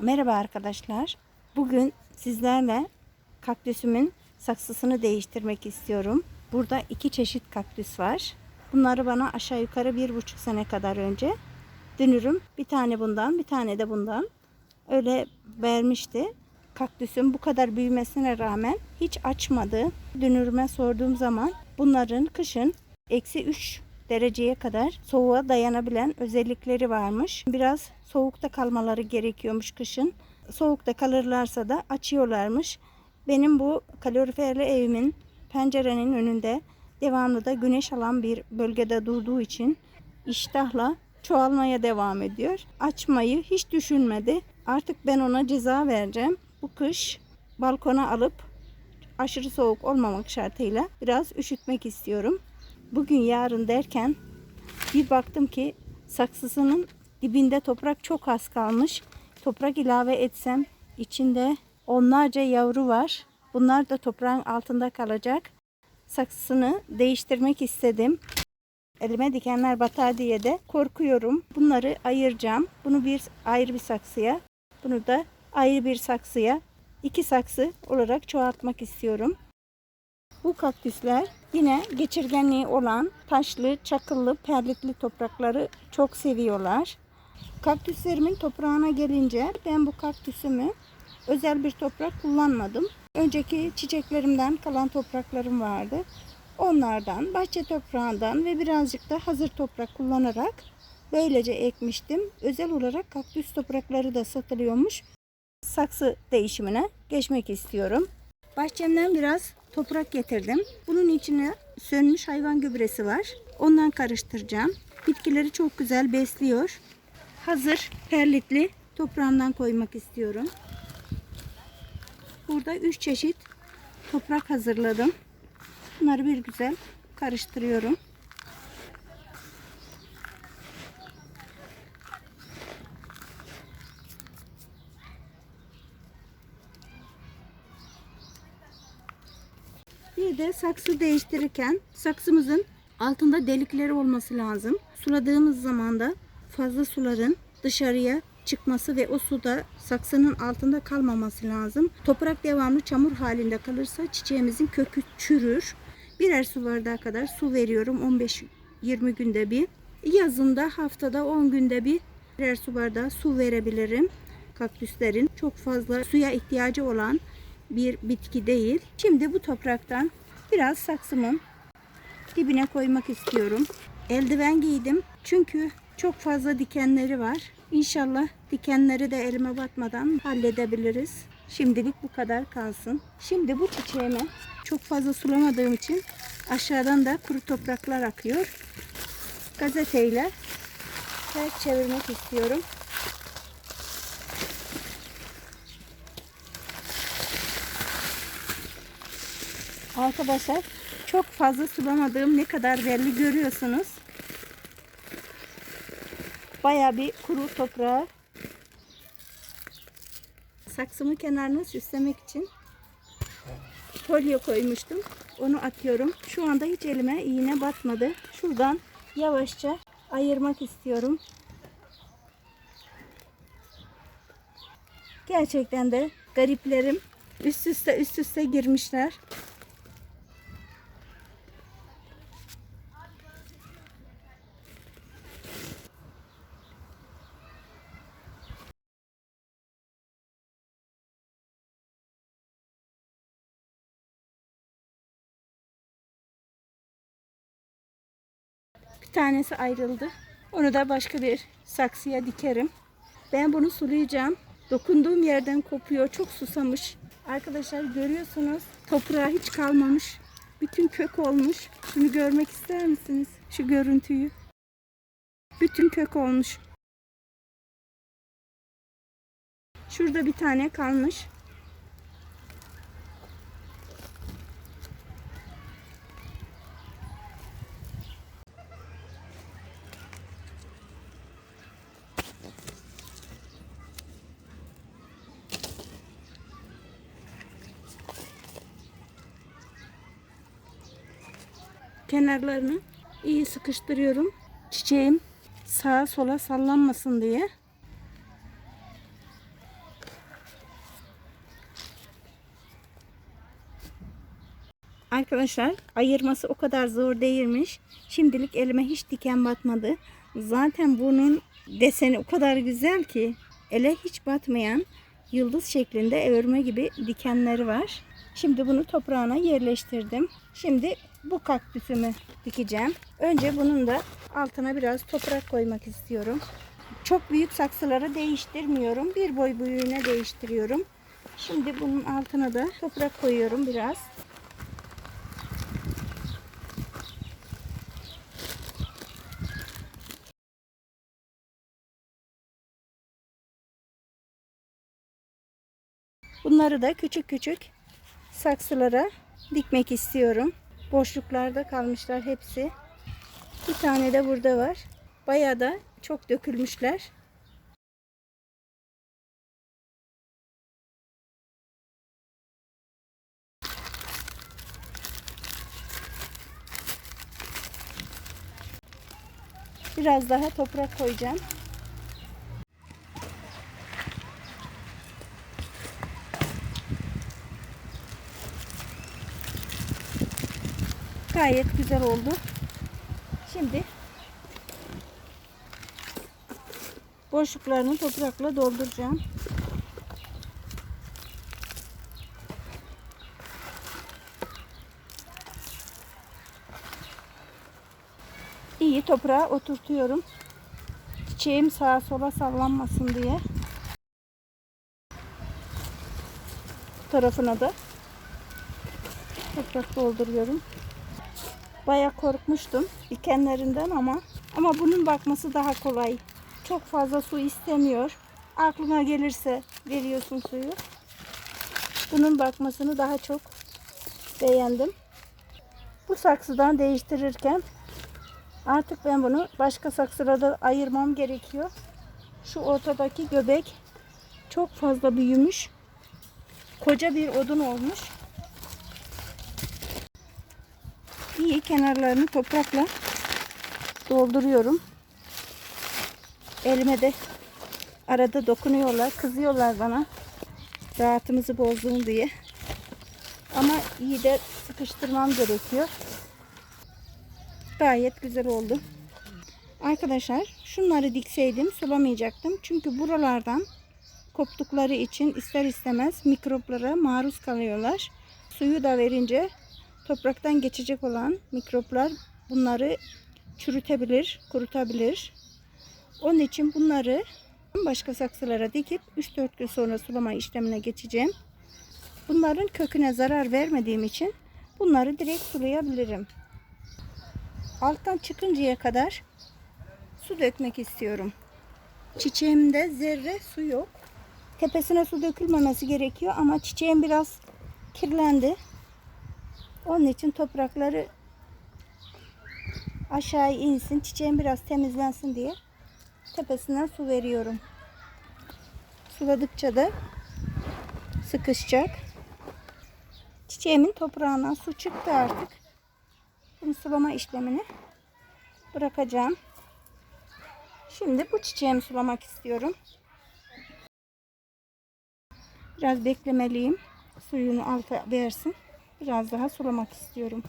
Merhaba arkadaşlar. Bugün sizlerle kaktüsümün saksısını değiştirmek istiyorum. Burada iki çeşit kaktüs var. Bunları bana aşağı yukarı bir buçuk sene kadar önce dünürüm bir tane bundan bir tane de bundan öyle vermişti. Kaktüsün bu kadar büyümesine rağmen hiç açmadı. Dünürüme sorduğum zaman bunların kışın eksi 3 dereceye kadar soğuğa dayanabilen özellikleri varmış. Biraz soğukta kalmaları gerekiyormuş kışın. Soğukta kalırlarsa da açıyorlarmış. Benim bu kaloriferli evimin pencerenin önünde devamlı da güneş alan bir bölgede durduğu için iştahla çoğalmaya devam ediyor. Açmayı hiç düşünmedi. Artık ben ona ceza vereceğim. Bu kış balkona alıp aşırı soğuk olmamak şartıyla biraz üşütmek istiyorum. Bugün yarın derken bir baktım ki saksısının dibinde toprak çok az kalmış. Toprak ilave etsem içinde onlarca yavru var. Bunlar da toprağın altında kalacak. Saksısını değiştirmek istedim. Elime dikenler batar diye de korkuyorum. Bunları ayıracağım. Bunu bir ayrı bir saksıya, bunu da ayrı bir saksıya, iki saksı olarak çoğaltmak istiyorum. Bu kaktüsler yine geçirgenliği olan taşlı, çakıllı, perlikli toprakları çok seviyorlar. Kaktüslerimin toprağına gelince ben bu kaktüsümü özel bir toprak kullanmadım. Önceki çiçeklerimden kalan topraklarım vardı. Onlardan, bahçe toprağından ve birazcık da hazır toprak kullanarak böylece ekmiştim. Özel olarak kaktüs toprakları da satılıyormuş. Saksı değişimine geçmek istiyorum. Bahçemden biraz toprak getirdim. Bunun içine sönmüş hayvan gübresi var. Ondan karıştıracağım. Bitkileri çok güzel besliyor. Hazır perlitli toprağımdan koymak istiyorum. Burada 3 çeşit toprak hazırladım. Bunları bir güzel karıştırıyorum. Bir de saksı değiştirirken saksımızın altında delikleri olması lazım. Suladığımız zaman da fazla suların dışarıya çıkması ve o suda saksının altında kalmaması lazım. Toprak devamlı çamur halinde kalırsa çiçeğimizin kökü çürür. Birer su bardağı kadar su veriyorum 15-20 günde bir. Yazında haftada 10 günde bir birer su bardağı su verebilirim. Kaktüslerin çok fazla suya ihtiyacı olan bir bitki değil. Şimdi bu topraktan biraz saksımın dibine koymak istiyorum. Eldiven giydim çünkü çok fazla dikenleri var. İnşallah dikenleri de elime batmadan halledebiliriz. Şimdilik bu kadar kalsın. Şimdi bu çiçeğime çok fazla sulamadığım için aşağıdan da kuru topraklar akıyor. Gazeteyle ters çevirmek istiyorum. Arkadaşlar çok fazla sulamadığım ne kadar belli görüyorsunuz. Baya bir kuru toprağı saksımın kenarını süslemek için folyo koymuştum. Onu atıyorum. Şu anda hiç elime iğne batmadı. Şuradan yavaşça ayırmak istiyorum. Gerçekten de gariplerim üst üste üst üste girmişler. Tanesi ayrıldı. Onu da başka bir saksıya dikerim. Ben bunu sulayacağım. Dokunduğum yerden kopuyor. Çok susamış. Arkadaşlar görüyorsunuz. Toprağı hiç kalmamış. Bütün kök olmuş. Şunu görmek ister misiniz? Şu görüntüyü. Bütün kök olmuş. Şurada bir tane kalmış. kenarlarını iyi sıkıştırıyorum. Çiçeğim sağa sola sallanmasın diye. Arkadaşlar ayırması o kadar zor değilmiş. Şimdilik elime hiç diken batmadı. Zaten bunun deseni o kadar güzel ki ele hiç batmayan yıldız şeklinde örme gibi dikenleri var. Şimdi bunu toprağına yerleştirdim. Şimdi bu kaktüsümü dikeceğim. Önce bunun da altına biraz toprak koymak istiyorum. Çok büyük saksılara değiştirmiyorum. Bir boy büyüğüne değiştiriyorum. Şimdi bunun altına da toprak koyuyorum biraz. Bunları da küçük küçük saksılara dikmek istiyorum. Boşluklarda kalmışlar hepsi. Bir tane de burada var. Bayağı da çok dökülmüşler. Biraz daha toprak koyacağım. Gayet güzel oldu. Şimdi boşluklarını toprakla dolduracağım. İyi toprağa oturtuyorum. Çiçeğim sağa sola sallanmasın diye. Bu tarafına da toprak dolduruyorum. Baya korkmuştum dikenlerinden ama ama bunun bakması daha kolay. Çok fazla su istemiyor. Aklına gelirse veriyorsun suyu. Bunun bakmasını daha çok beğendim. Bu saksıdan değiştirirken artık ben bunu başka saksılarda ayırmam gerekiyor. Şu ortadaki göbek çok fazla büyümüş. Koca bir odun olmuş. İyi kenarlarını toprakla dolduruyorum. Elime de arada dokunuyorlar, kızıyorlar bana. Rahatımızı bozdun diye. Ama iyi de sıkıştırmam gerekiyor. Gayet güzel oldu. Arkadaşlar şunları dikseydim sulamayacaktım. Çünkü buralardan koptukları için ister istemez mikroplara maruz kalıyorlar. Suyu da verince topraktan geçecek olan mikroplar bunları çürütebilir, kurutabilir. Onun için bunları başka saksılara dikip 3-4 gün sonra sulama işlemine geçeceğim. Bunların köküne zarar vermediğim için bunları direkt sulayabilirim. Alttan çıkıncaya kadar su dökmek istiyorum. Çiçeğimde zerre su yok. Tepesine su dökülmemesi gerekiyor ama çiçeğim biraz kirlendi. Onun için toprakları aşağı insin, çiçeğim biraz temizlensin diye tepesinden su veriyorum. Suladıkça da sıkışacak. Çiçeğimin toprağından su çıktı artık. Bunu sulama işlemini bırakacağım. Şimdi bu çiçeğimi sulamak istiyorum. Biraz beklemeliyim. Suyunu alta versin. Biraz daha sulamak istiyorum.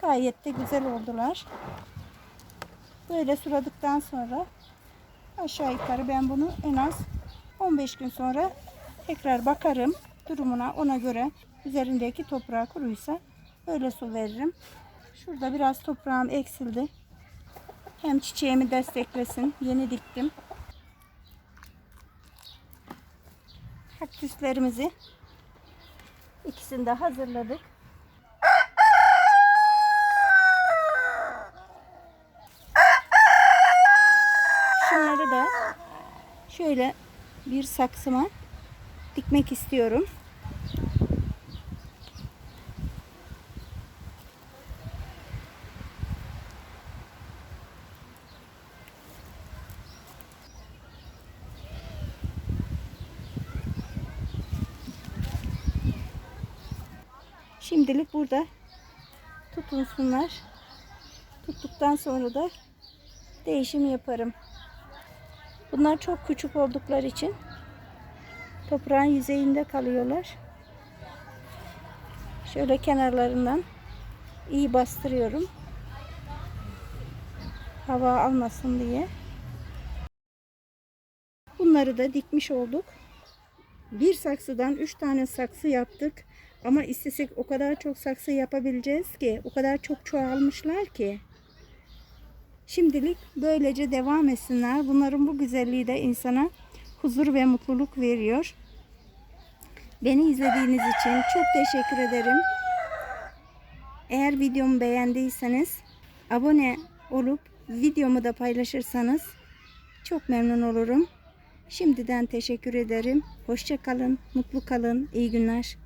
Gayet de güzel oldular. Böyle suladıktan sonra aşağı yukarı ben bunu en az 15 gün sonra tekrar bakarım durumuna ona göre üzerindeki toprağı kuruysa böyle su veririm. Şurada biraz toprağım eksildi. Hem çiçeğimi desteklesin. Yeni diktim. Kaktüslerimizi ikisini de hazırladık. Şunları da şöyle bir saksıma dikmek istiyorum. Şimdilik burada tutunsunlar. Tuttuktan sonra da değişim yaparım. Bunlar çok küçük oldukları için toprağın yüzeyinde kalıyorlar. Şöyle kenarlarından iyi bastırıyorum. Hava almasın diye. Bunları da dikmiş olduk. Bir saksıdan üç tane saksı yaptık. Ama istesek o kadar çok saksı yapabileceğiz ki, o kadar çok çoğalmışlar ki. Şimdilik böylece devam etsinler. Bunların bu güzelliği de insana huzur ve mutluluk veriyor. Beni izlediğiniz için çok teşekkür ederim. Eğer videomu beğendiyseniz abone olup videomu da paylaşırsanız çok memnun olurum. Şimdiden teşekkür ederim. Hoşça kalın, mutlu kalın, iyi günler.